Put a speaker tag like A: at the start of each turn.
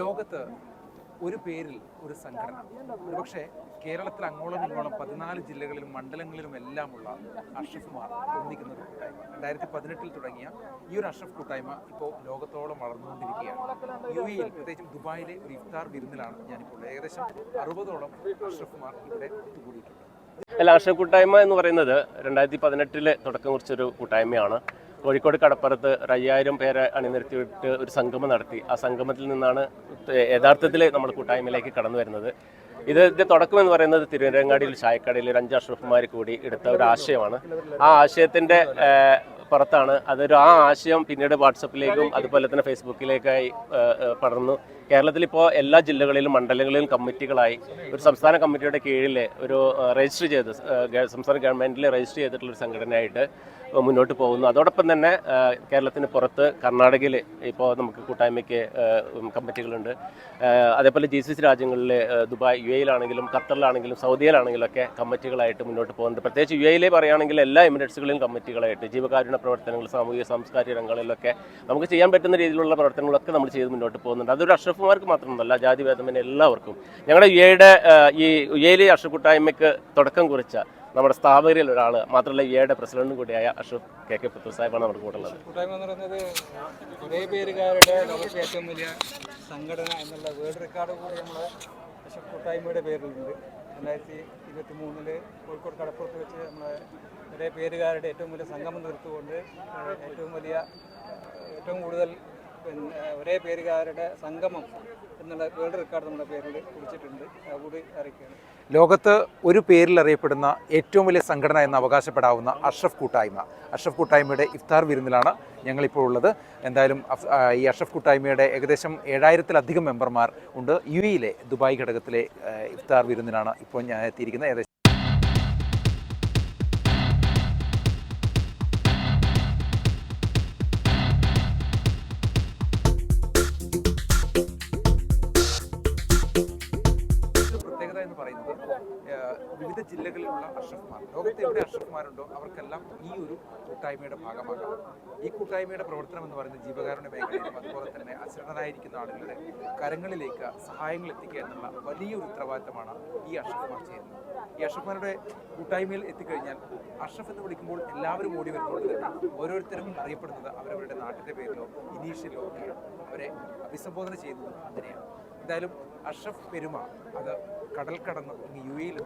A: ലോകത്ത് ഒരു പേരിൽ ഒരു സംഘടന. ഒരുപക്ഷെ കേരളത്തിൽ അങ്ങോളം ഇങ്ങോളം പതിനാല് ജില്ലകളിലും മണ്ഡലങ്ങളിലും എല്ലാമുള്ള അഷ്റഫുമാർ ഒന്നിക്കുന്ന ഒരു കൂട്ടായ്മ. രണ്ടായിരത്തി പതിനെട്ടിൽ തുടങ്ങിയ ഈ ഒരു അഷ്റഫ് കൂട്ടായ്മ ഇപ്പോൾ ലോകത്തോളം വളർന്നുകൊണ്ടിരിക്കുകയാണ്. യു എയിൽ പ്രത്യേകിച്ചും ദുബായിലെ ഒരു ഇഫ്താർ വിരുന്നിലാണ് ഞാനിപ്പോൾ ഏകദേശം അറുപതോളം അഷ്റഫുമാർ ഇവിടെ ഒത്തുകൂടിയിട്ടുണ്ട്.
B: അല്ല അഷ്റഫ് കൂട്ടായ്മ എന്ന് പറയുന്നത് രണ്ടായിരത്തി പതിനെട്ടിലെ തുടക്കം കുറിച്ചൊരു കൂട്ടായ്മയാണ്. കോഴിക്കോട് കടപ്പുറത്ത് ഒരു അയ്യായിരം പേരെ അണിനിരത്തിയിട്ട് ഒരു സംഗമം നടത്തി. ആ സംഗമത്തിൽ നിന്നാണ് യഥാർത്ഥത്തിൽ നമ്മൾ കൂട്ടായ്മയിലേക്ക് കടന്നു വരുന്നത്. ഇത് ഇതിന്റെ തുടക്കം എന്ന് പറയുന്നത് തിരുവരങ്ങാടിയിൽ ചായക്കടയിൽ ഒരു അഞ്ച് അഷ്റഫുമാർ കൂടി എടുത്ത ഒരു ആശയമാണ്. ആ ആശയത്തിന്റെ പുറത്താണ്. അതൊരു ആ ആശയം പിന്നീട് വാട്സപ്പിലേക്കും അതുപോലെ തന്നെ ഫേസ്ബുക്കിലേക്കായി പടർന്നു. കേരളത്തിൽ ഇപ്പോൾ എല്ലാ ജില്ലകളിലും മണ്ഡലങ്ങളിലും കമ്മിറ്റികളായി ഒരു സംസ്ഥാന കമ്മിറ്റിയുടെ കീഴിൽ ഒരു രജിസ്റ്റർ ചെയ്ത് സംസ്ഥാന ഗവൺമെന്റിൽ രജിസ്റ്റർ ചെയ്തിട്ടുള്ള ഒരു സംഘടനയായിട്ട് മുന്നോട്ട് പോകുന്നു. അതോടൊപ്പം തന്നെ കേരളത്തിന് പുറത്ത് കർണാടകയിൽ ഇപ്പോൾ നമുക്ക് കൂട്ടായ്മയ്ക്ക് കമ്മിറ്റികളുണ്ട്. അതേപോലെ ജി സി സി രാജ്യങ്ങളിൽ ദുബായ് യു എയിലാണെങ്കിലും ഖത്തറിലാണെങ്കിലും സൗദിയിലാണെങ്കിലും ഒക്കെ കമ്മിറ്റികളായിട്ട് മുന്നോട്ട് പോകുന്നുണ്ട്. പ്രത്യേകിച്ച് യു എയിലെ പറയുകയാണെങ്കിൽ എല്ലാ എമിറേറ്റ്സുകളിലും കമ്മിറ്റികളായിട്ട് ജീവകാരുണ്യ പ്രവർത്തനങ്ങൾ സാമൂഹിക സാംസ്കാരിക രംഗങ്ങളിലൊക്കെ നമുക്ക് ചെയ്യാൻ പറ്റുന്ന രീതിയിലുള്ള പ്രവർത്തനങ്ങളൊക്കെ നമ്മൾ ചെയ്ത് മുന്നോട്ട് പോകുന്നുണ്ട്. അതൊരു അഷ്റഫുമാർക്ക് മാത്രമല്ല ജാതി ഭേദമന്യേ എല്ലാവർക്കും. ഞങ്ങളുടെ യു എയുടെ ഈ യു എയിലെ തുടക്കം കുറിച്ച നമ്മുടെ സ്ഥാപകരിൽ ഒരാൾ മാത്രമല്ല ഇയുടെ പ്രസിഡന്റും കൂടിയായ അഷ്റഫ് കെ കെ പുത്തൂർ സാഹിബാണ് നമ്മുടെ കൂടെ ഉള്ളത്.
C: കൂട്ടായ്മ എന്ന് പറയുന്നത് ഏറ്റവും വലിയ സംഘടന എന്നുള്ള വേൾഡ് റെക്കോർഡ് കൂടി നമ്മൾ കൂട്ടായ്മയുടെ പേരിലുണ്ട്. രണ്ടായിരത്തി ഇരുപത്തി മൂന്നിൽ കോഴിക്കോട് കടപ്പുറത്ത് വെച്ച് നമ്മളെ നിറയെ പേരുകാരുടെ ഏറ്റവും വലിയ സംഗമം തീർത്തുകൊണ്ട് ഏറ്റവും വലിയ ഏറ്റവും കൂടുതൽ പിന്നെ ഒരേ പേരുകാരുടെ സംഗമം എന്നുള്ള വേൾഡ് റെക്കോർഡ് നമ്മുടെ പേരിൽ കുറിച്ചിട്ടുണ്ട്. കൂടി അറിയിക്കുകയാണ്.
A: ലോകത്ത് ഒരു പേരിൽ അറിയപ്പെടുന്ന ഏറ്റവും വലിയ സംഘടന എന്ന് അവകാശപ്പെടാവുന്ന അഷ്റഫ് കൂട്ടായ്മ. അഷ്റഫ് കൂട്ടായ്മയുടെ ഇഫ്താർ വിരുന്നിലാണ് ഞങ്ങളിപ്പോൾ ഉള്ളത്. എന്തായാലും ഈ അഷ്റഫ് കൂട്ടായ്മയുടെ ഏകദേശം ഏഴായിരത്തിലധികം മെമ്പർമാർ ഉണ്ട്. യു എയിലെ ദുബായ് ഘടകത്തിലെ ഇഫ്താർ വിരുന്നിലാണ് ഇപ്പോൾ ഞാൻ എത്തിയിരിക്കുന്നത്. ഏകദേശം എന്ന് പറയുന്നത് വിവിധ ജില്ലകളിലുള്ള അഷ്റഫ്മാർ. ലോകത്ത് എവിടെ അഷ്റഫ്മാരുണ്ടോ അവർക്കെല്ലാം ഈ ഒരു കൂട്ടായ്മയുടെ ഭാഗമാകാം. ഈ കൂട്ടായ്മയുടെ പ്രവർത്തനം എന്ന് പറയുന്നത് ജീവകാരുണ്യ മേഖലയിലും അതുപോലെ തന്നെ അശ്രണനായിരിക്കുന്ന ആളുകളുടെ കരങ്ങളിലേക്ക് സഹായങ്ങൾ എത്തിക്കുക എന്നുള്ള വലിയൊരു ഉത്തരവാദിത്തമാണ് ഈ അഷ്റഫ്മാർ ചെയ്യുന്നത്. ഈ അഷ്റഫ്മാരുടെ കൂട്ടായ്മയിൽ എത്തിക്കഴിഞ്ഞാൽ അഷ്റഫ് എന്ന് വിളിക്കുമ്പോൾ എല്ലാവരും ഓടി വരുന്നതുകൊണ്ട് തന്നെ ഓരോരുത്തരും അറിയപ്പെടുന്നത് അവരവരുടെ നാട്ടിന്റെ പേരിലോ ഇനീഷ്യലോ ഒക്കെയാണ് അവരെ അഭിസംബോധന ചെയ്യുന്നത് അങ്ങനെയാണ്. എന്തായാലും അഷ്റഫ് പെരുമ അത് കടൽ കടന്ന് ഇങ്ങ് യു എയിൽ